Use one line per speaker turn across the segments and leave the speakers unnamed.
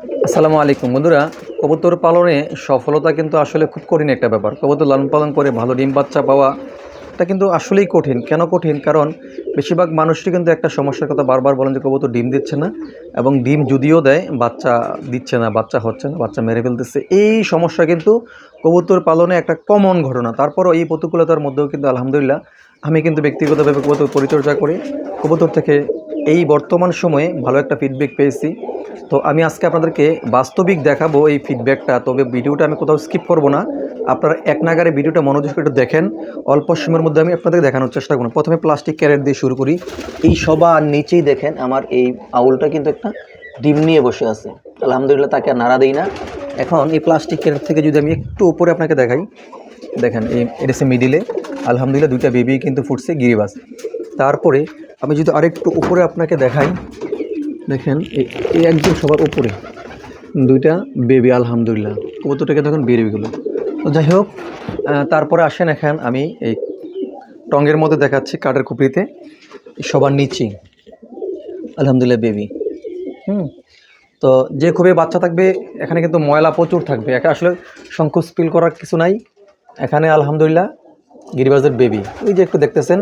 আসসালামু আলাইকুম। বন্ধুরা, কবুতর পালনে সফলতা কিন্তু আসলে খুব কঠিন একটা ব্যাপার। কবুতর লালন পালন করে ভালো ডিম, বাচ্চা পাওয়া, এটা কিন্তু আসলেই কঠিন। কেন কঠিন? কারণ বেশিরভাগ মানুষটি কিন্তু একটা সমস্যার কথা বারবার বলেন যে কবুতর ডিম দিচ্ছে না এবং ডিম যদিও দেয়, বাচ্চা দিচ্ছে না, বাচ্চা হচ্ছে না, বাচ্চা মেরে ফেলতেছে। এই সমস্যা কিন্তু কবুতর পালনে একটা কমন ঘটনা। তারপরও এই প্রতিকূলতার মধ্যেও কিন্তু আলহামদুলিল্লাহ আমি কিন্তু ব্যক্তিগতভাবে কবুতর পরিচর্যা করি। কবুতর থেকে এই বর্তমান সময়ে ভালো একটা ফিডব্যাক পেয়েছি। তো আমি আজকে আপনাদেরকে বাস্তবিক দেখাবো এই ফিডব্যাকটা তবে ভিডিওটা আমি কোথাও স্কিপ করব না। আপনারা এক নাগারে ভিডিওটা মনোযোগ একটু দেখেন। অল্প সময়ের মধ্যে আমি আপনাদের দেখানোর চেষ্টা করব। প্রথমে প্লাস্টিক ক্যারেট দিয়ে শুরু করি। এই সবার নিচেই দেখেন আমার এই আউলটা কিন্তু একটা ডিম নিয়ে বসে আছে। আলহামদুলিল্লাহ তাকে নাড়া দিই না। এখন এই প্লাস্টিক ক্যারেট থেকে যদি আমি একটু উপরে আপনাকে দেখাই। দেখেন এই, এটা হচ্ছে মিডিলে আলহামদুলিল্লাহ দুইটা বেবি কিন্তু ফুটছে গিরিবাস তারপরে আমি যদি আরেকটু উপরে আপনাকে দেখাই, দেখেন এই একদম সবার উপরে। দুইটা বেবি, আলহামদুলিল্লাহ। কবুতরটাকে দেখুন বেবিগুলো তো যাই হোক তারপরে আসেন এখন আমি এই টঙ্গের মধ্যে দেখাচ্ছি কাঠের খুপড়িতে। সবার নিচে আলহামদুলিল্লাহ বেবি। হুম। তো যে খুবই বাচ্চা থাকবে, এখানে কিন্তু ময়লা প্রচুর থাকবে। একা আসলে সংকোচ ফিল করার কিছু নাই। এখানে আলহামদুলিল্লাহ গিরিবাজের বেবি। ওই যে একটু দেখতেছেন,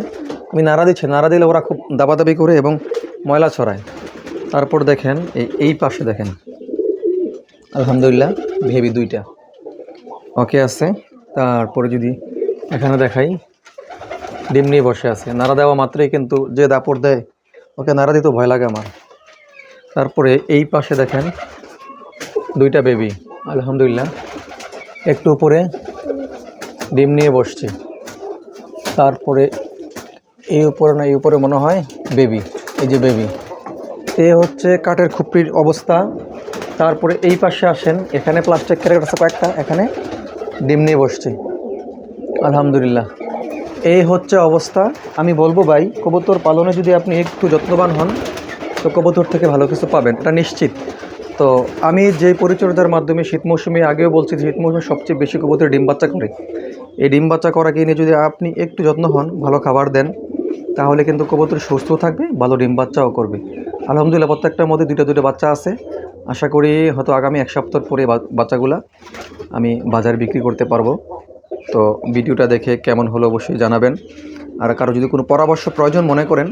আমি নাড়া দিচ্ছি, নাড়া দিলে ওরা খুব দাবাদাবি করে এবং ময়লা ছড়ায়। তারপর দেখেন, এই এই পাশে দেখেন। আলহামদুলিল্লাহ ভেবি দুইটা। ওকে আছে। তারপরে যদি এখানে দেখাই, ডিম নিয়ে বসে আছে। নাড়া দেওয়া মাত্রই কিন্তু যে দাপড় দেয়, ওকে নাড়া দিতে ভয় লাগে আমার। তারপরে এই পাশে দেখেন, দুইটা বেবি। আলহামদুলিল্লাহ, একটু উপরে ডিম নিয়ে বসছে। তারপরে এই উপরে না, এই উপরে মনে হয় বেবি, এই যে বেবি। এ হচ্ছে কাঠের খুপড়ির অবস্থা। তারপরে এই পাশে আসেন, এখানে প্লাস্টিক ক্যারেট আছে কয়েকটা, এখানে ডিম নিয়ে বসছে। আলহামদুলিল্লাহ। এই হচ্ছে অবস্থা। আমি বলব ভাই, কবুতর পালনে যদি আপনি একটু যত্নবান হন, তো কবুতর থেকে ভালো কিছু পাবেন। এটা নিশ্চিত। তো আমি যে পরিচর্যার মাধ্যমে শীত মৌসুমে, আগেও বলছি যে শীত মৌসুমে সবচেয়ে বেশি কবুতর ডিম বাচ্চা করে। এই ডিম বাচ্চা করাকে নিয়ে যদি আপনি একটু যত্ন হন, ভালো খাবার দেন, তাহলে কিন্তু কবুতর সুস্থ থাকবে, ভালো ডিম বাচ্চাও করবে। আলহামদুলিল্লাহ, প্রত্যেকটার মধ্যে দুটো দুটো বাচ্চা আছে। আশা করি হয়তো আগামী এক সপ্তাহ পরে বাচ্চাগুলা আমি বাজারে বিক্রি করতে পারব। তো ভিডিওটা দেখে কেমন হলো অবশ্যই জানাবেন। আর কারও যদি কোনো পরামর্শ প্রয়োজন মনে করেন,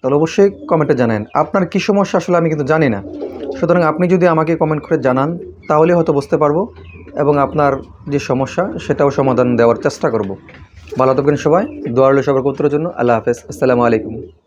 তাহলে অবশ্যই কমেন্টে জানান। আপনার কী সমস্যা আসলে আমি কিন্তু জানি না। সুতরাং আপনি যদি আমাকে কমেন্ট করে জানান, তাহলে হয়তো বুঝতে পারব এবং আপনার যে সমস্যা, সেটাও সমাধান দেওয়ার চেষ্টা করব। ভালো থাকবেন সবাই। দোয়ারলে সবার কবুতরের জন্য। আল্লাহ হাফেজ। আসসালামু আলাইকুম।